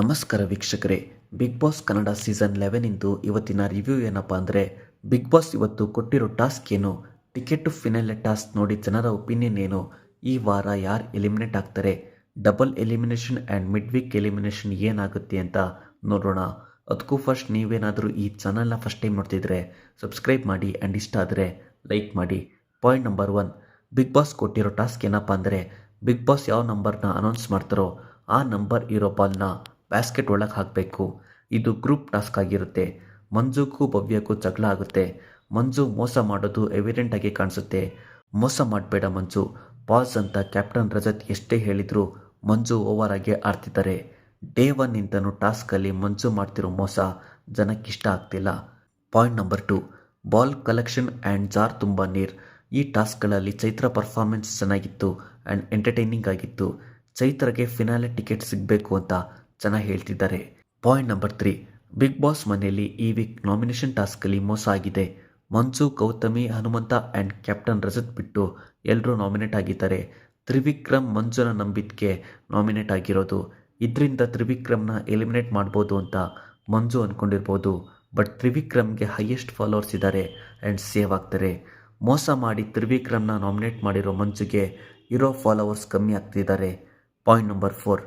ನಮಸ್ಕಾರ ವೀಕ್ಷಕರೇ. Bigg Boss Kannada season eleven ಇಂದು ಇವತ್ತಿನ ರಿವ್ಯೂ ಏನಪ್ಪ ಅಂದರೆ ಬಿಗ್ ಬಾಸ್ ಇವತ್ತು ಕೊಟ್ಟಿರೋ ಟಾಸ್ಕ್ ಏನು? ಟಿಕೆಟ್ ಫಿನಾಲೆ ಟಾಸ್ಕ್ ನೋಡಿ ಜನರ ಒಪಿನಿಯನ್ ಏನು? ಈ ವಾರ ಯಾರು ಎಲಿಮಿನೇಟ್ ಆಗ್ತಾರೆ? Double elimination and mid week elimination ಏನಾಗುತ್ತೆ ಅಂತ ನೋಡೋಣ. ಅದಕ್ಕೂ ಫಸ್ಟ್ ನೀವೇನಾದರೂ ಈ ಚಾನಲ್ನ ಫಸ್ಟ್ ಟೈಮ್ ನೋಡ್ತಿದ್ರೆ ಸಬ್ಸ್ಕ್ರೈಬ್ ಮಾಡಿ ಆ್ಯಂಡ್ ಇಷ್ಟ ಆದರೆ ಲೈಕ್ ಮಾಡಿ. Point number one Bigg Boss ಕೊಟ್ಟಿರೋ ಟಾಸ್ಕ್ ಏನಪ್ಪ ಅಂದರೆ ಬಿಗ್ ಬಾಸ್ ಯಾವ ನಂಬರ್ನ ಅನೌನ್ಸ್ ಮಾಡ್ತಾರೋ, ಆ ನಂಬರ್ ಇರೋ ಬಾಲ್ನ ಬ್ಯಾಸ್ಕೆಟ್ ಒಳಗೆ ಹಾಕಬೇಕು. ಇದು ಗ್ರೂಪ್ ಟಾಸ್ಕ್ ಆಗಿರುತ್ತೆ. ಮಂಜುಗೂ ಭವ್ಯಕ್ಕೂ ಜಗಳ ಆಗುತ್ತೆ. ಮಂಜು ಮೋಸ ಮಾಡೋದು ಎವಿಡೆಂಟಾಗಿ ಕಾಣಿಸುತ್ತೆ. ಮೋಸ ಮಾಡಬೇಡ ಮಂಜು. ಪಾಸ್ ಅಂತ ಕ್ಯಾಪ್ಟನ್ ರಜತ್ ಎಷ್ಟೇ ಹೇಳಿದ್ರು ಮಂಜು ಓವರ್ ಆಗಿ ಆಡ್ತಿದ್ದಾರೆ. ಡೇ ಒನ್ನಿಂದನೂ ಟಾಸ್ಕಲ್ಲಿ ಮಂಜು ಮಾಡ್ತಿರೋ ಮೋಸ ಜನಕ್ಕೆ ಇಷ್ಟ ಆಗ್ತಿಲ್ಲ. Point number two ball collection and jar ತುಂಬ ನೀರ್. ಈ ಟಾಸ್ಕ್ಗಳಲ್ಲಿ ಚೈತ್ರ ಪರ್ಫಾರ್ಮೆನ್ಸ್ ಚೆನ್ನಾಗಿತ್ತು ಆ್ಯಂಡ್ ಎಂಟರ್ಟೈನಿಂಗ್ ಆಗಿತ್ತು. ಚೈತ್ರಗೆ ಫಿನಾಲೆ ಟಿಕೆಟ್ ಸಿಗಬೇಕು ಅಂತ ಜನ ಹೇಳ್ತಿದ್ದಾರೆ. Point number three. Bigg Boss ಮನೆಯಲ್ಲಿ ಈ ವೀಕ್ ನಾಮಿನೇಷನ್ ಟಾಸ್ಕಲ್ಲಿ ಮೋಸ ಆಗಿದೆ. ಮಂಜು ಗೌತಮಿ, ಹನುಮಂತ ಆ್ಯಂಡ್ ಕ್ಯಾಪ್ಟನ್ ರಜತ್ ಬಿಟ್ಟು ಎಲ್ಲರೂ ನಾಮಿನೇಟ್ ಆಗಿದ್ದಾರೆ. ತ್ರಿವಿಕ್ರಮ್ ಮಂಜುನ ನಂಬಿದ್ಕೆ ನಾಮಿನೇಟ್ ಆಗಿರೋದು. ಇದರಿಂದ ತ್ರಿವಿಕ್ರಮ್ನ ಎಲಿಮಿನೇಟ್ ಮಾಡ್ಬೋದು ಅಂತ ಮಂಜು ಅಂದ್ಕೊಂಡಿರ್ಬೋದು ಬಟ್ ತ್ರಿವಿಕ್ರಮ್ಗೆ ಹೈಯೆಸ್ಟ್ ಫಾಲೋವರ್ಸ್ ಇದ್ದಾರೆ ಆ್ಯಂಡ್ ಸೇವ್ ಆಗ್ತಾರೆ. ಮೋಸ ಮಾಡಿ ತ್ರಿವಿಕ್ರಮ್ನ ನಾಮಿನೇಟ್ ಮಾಡಿರೋ ಮಂಜುಗೆ ಇರೋ ಫಾಲೋವರ್ಸ್ ಕಮ್ಮಿ ಆಗ್ತಿದ್ದಾರೆ. Point number four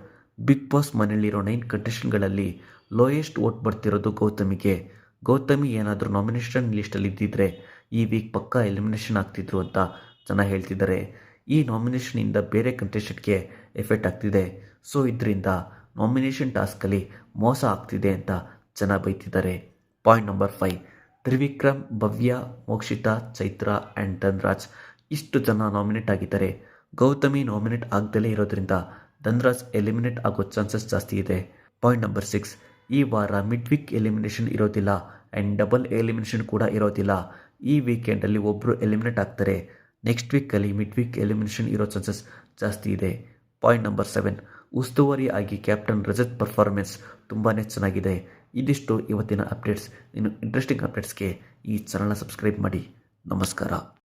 Bigg Boss ಮನೆಯಲ್ಲಿರೋ ನೈನ್ ಕಂಟೆಸ್ಟೆಂಟ್ಗಳಲ್ಲಿ ಲೋಯೆಸ್ಟ್ ಓಟ್ ಬರ್ತಿರೋದು ಗೌತಮಿಗೆ. ಗೌತಮಿ ಏನಾದರೂ ನಾಮಿನೇಷನ್ ಲಿಸ್ಟಲ್ಲಿ ಇದ್ದಿದ್ರೆ ಈ ವೀಕ್ ಪಕ್ಕಾ ಎಲಿಮಿನೇಷನ್ ಆಗ್ತಿದ್ರು ಅಂತ ಜನ ಹೇಳ್ತಿದ್ದಾರೆ. ಈ ನಾಮಿನೇಷನಿಂದ ಬೇರೆ ಕಂಟೆಸ್ಟೆಂಟ್ಗೆ ಎಫೆಕ್ಟ್ ಆಗ್ತಿದೆ. ಸೊ ಇದರಿಂದ ನಾಮಿನೇಷನ್ ಟಾಸ್ಕಲ್ಲಿ ಮೋಸ ಆಗ್ತಿದೆ ಅಂತ ಜನ ಬೈತಿದ್ದಾರೆ. Point number five. Trivikram, Bhavya, Mokshitha, Chaitra and Dhanraj ಇಷ್ಟು ಜನ ನಾಮಿನೇಟ್ ಆಗಿದ್ದಾರೆ. ಗೌತಮಿ ನಾಮಿನೇಟ್ ಆಗದಲೇ ಇರೋದ್ರಿಂದ ಧನ್ರಾಜ್ ಎಲಿಮಿನೇಟ್ ಆಗೋ ಚಾನ್ಸಸ್ ಜಾಸ್ತಿ ಇದೆ. ಪಾಯಿಂಟ್ ನಂಬರ್ ಸಿಕ್ಸ್ ಈ ವಾರ ಮಿಡ್ ವೀಕ್ ಎಲಿಮಿನೇಷನ್ ಇರೋದಿಲ್ಲ ಆ್ಯಂಡ್ ಡಬಲ್ ಎಲಿಮಿನೇಷನ್ ಕೂಡ ಇರೋದಿಲ್ಲ. ಈ ವೀಕೆಂಡಲ್ಲಿ ಒಬ್ಬರು ಎಲಿಮಿನೇಟ್ ಆಗ್ತಾರೆ. ನೆಕ್ಸ್ಟ್ ವೀಕಲ್ಲಿ ಮಿಡ್ ವೀಕ್ ಎಲಿಮಿನೇಷನ್ ಇರೋ ಚಾನ್ಸಸ್ ಜಾಸ್ತಿ ಇದೆ. ಪಾಯಿಂಟ್ ನಂಬರ್ ಸೆವೆನ್ ಉಸ್ತುವಾರಿ ಆಗಿ ಕ್ಯಾಪ್ಟನ್ ರಜತ್ ಪರ್ಫಾರ್ಮೆನ್ಸ್ ತುಂಬಾ ಚೆನ್ನಾಗಿದೆ. ಇದಿಷ್ಟು ಇವತ್ತಿನ ಅಪ್ಡೇಟ್ಸ್ ಇನ್ನು ಇಂಟ್ರೆಸ್ಟಿಂಗ್ ಅಪ್ಡೇಟ್ಸ್ಗೆ ಈ ಚಾನಲ್ನ ಸಬ್ಸ್ಕ್ರೈಬ್ ಮಾಡಿ. ನಮಸ್ಕಾರ.